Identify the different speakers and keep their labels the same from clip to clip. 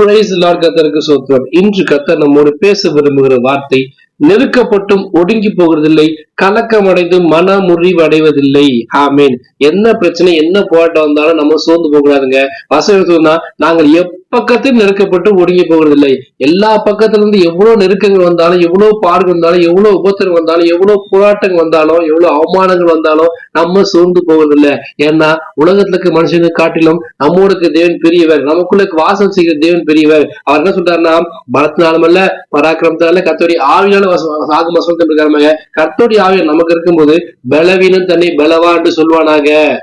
Speaker 1: Price Lord கத்தருக்கு சோத்திரம். இன்று கத்தர் நம்மோடு பேச விரும்புகிற வார்த்தை நெருக்கப்பட்டும் ஒடுங்கி போகிறதில்லை கலக்கமடைந்து மன முறிவடைவதில்லை ஆமீன். என்ன பிரச்சனை என்ன போராட்டம் வந்தாலும் நம்ம சோர்ந்து போகக்கூடாதுங்க. வசனம் சொன்னா நாங்கள் எப்பக்கத்தில் நெருக்கப்பட்டு ஒடுங்கி போகிறதில்லை. எல்லா பக்கத்துல இருந்து எவ்வளவு நெருக்கங்கள் வந்தாலும் எவ்வளவு பாடுகள் வந்தாலும் எவ்வளவு உபத்திரம் வந்தாலும் எவ்வளவு போராட்டங்கள் வந்தாலும் எவ்வளவு அவமானங்கள் வந்தாலும் நம்ம சோர்ந்து போவதில்லை ஏன்னா உலகத்துல இருக்க மனுஷனை காட்டிலும் நம்மோடுக்கு தேவன் பெரியவர் நமக்குள்ள வாசம் செய்கிற தேவன் பெரியவர். அவர் என்ன சொல்றாருன்னா பலத்தினாலுமல்ல பராக்கிரமத்தினால கத்தோடி ஆவியால சாகு மசோதம் இருக்காங்க கத்தோடி ஆவியர் நமக்கு இருக்கும்போது பலவீனம் தன்னை பலவான்னு சொல்வானாக.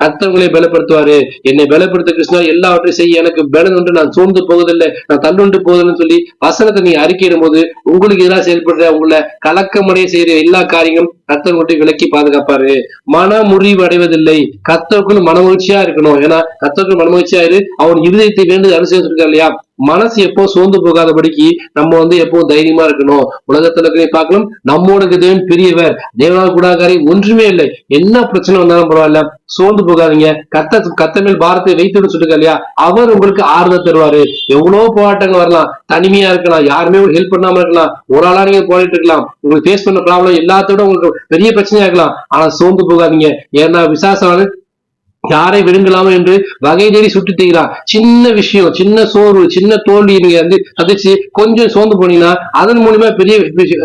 Speaker 1: கத்தவங்களை பலப்படுத்துவாரு. என்னை பலப்படுத்த கிருஷ்ணா எல்லாவற்றையும் செய்ய எனக்கு பலன் ஒன்று நான் சோர்ந்து போவதில்லை. நான் தள்ளுண்டு போவதில்லைன்னு சொல்லி வசனத்தை நீ அறிக்கையிடும் போது உங்களுக்கு எதிராக செயல்படுற உங்களை கலக்கமடைய செய்யற எல்லா காரியங்களும் கத்தர் விலக்கி பாதுகாப்பாரு. மன முறிவு அடைவதில்லை. கத்தருக்குள் மனமகிழ்ச்சியா இருக்கணும். ஏன்னா கத்தருக்குள் மனமகிழ்ச்சியா இரு. அவன் இருதயத்தை வேண்டு அனுசரிச்சு இல்லையா? மனசு எப்போ சோர்ந்து போகாதபடிக்கு நம்ம வந்து எப்போ தைரியமா இருக்கணும்? உலகத்துல இருக்கிற பார்க்கணும். நம்மோட தேவன் பெரியவர். தேவனால் கூடாகாரி ஒன்றுமே இல்லை. என்ன பிரச்சனை வந்தாலும் பரவாயில்ல. சோர்ந்து போகாதீங்க. கத்த கத்த மேல் பாரத்தை வைத்துட்டு சொல்லுங்க இல்லையா? அவர் உங்களுக்கு ஆறுதல் தருவாரு. எவ்வளவு போராட்டங்கள் வரலாம். தனிமையா இருக்கலாம். யாருமே ஹெல்ப் பண்ணாம இருக்கலாம். ஒரு ஆளா நீங்க போராடிட்டு இருக்கலாம். உங்களுக்கு ஃபேஸ் பண்ண ப்ராப்ளம் எல்லாத்தோட உங்களுக்கு பெரிய பிரச்சனையா இருக்கலாம். ஆனா சோர்ந்து போகாதீங்க. ஏன்னா விசாசம் யாரை விடுங்கலாமோ என்று வகை தேடி சுட்டு தீகிறான் சின்ன விஷயம் சின்ன சோர்வு சின்ன தோல்வி நீங்க வந்து சந்திச்சு கொஞ்சம் சோர்ந்து போனீங்கன்னா அதன் மூலியமா பெரிய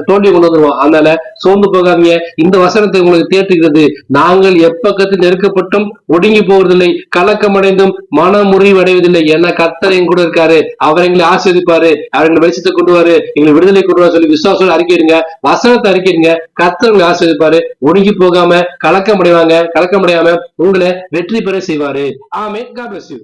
Speaker 1: தோல்வியை கொண்டு வந்துருவோம். அதனால சோர்ந்து போகாதீங்க. இந்த வசனத்தை உங்களுக்கு தேற்றுகிறது. நாங்கள் எப்பக்கத்தில் நெருக்கப்பட்டும் ஒடுங்கி போவதில்லை கலக்கமடைந்தும் மன முறிவடைவதில்லை ஏன்னா கத்தர் எங்க கூட இருக்காரு. அவர் எங்களை ஆசிரியப்பாரு அவர் எங்களை வெளிச்சத்தை கொண்டுவாரு எங்களை விடுதலை கொண்டுவாரு சொல்லி விசுவாசம் அறிக்கைடுங்க வசனத்தை அறிக்கைடுங்க கத்தர் உங்களை ஆஸ்வதிப்பாரு ஒடுங்கி போகாம கலக்கமடைவாங்க. கலக்கமடையாம உங்களை வெற்றி பெற செய்வாரு. ஆமே காட் பிளஸ் யூ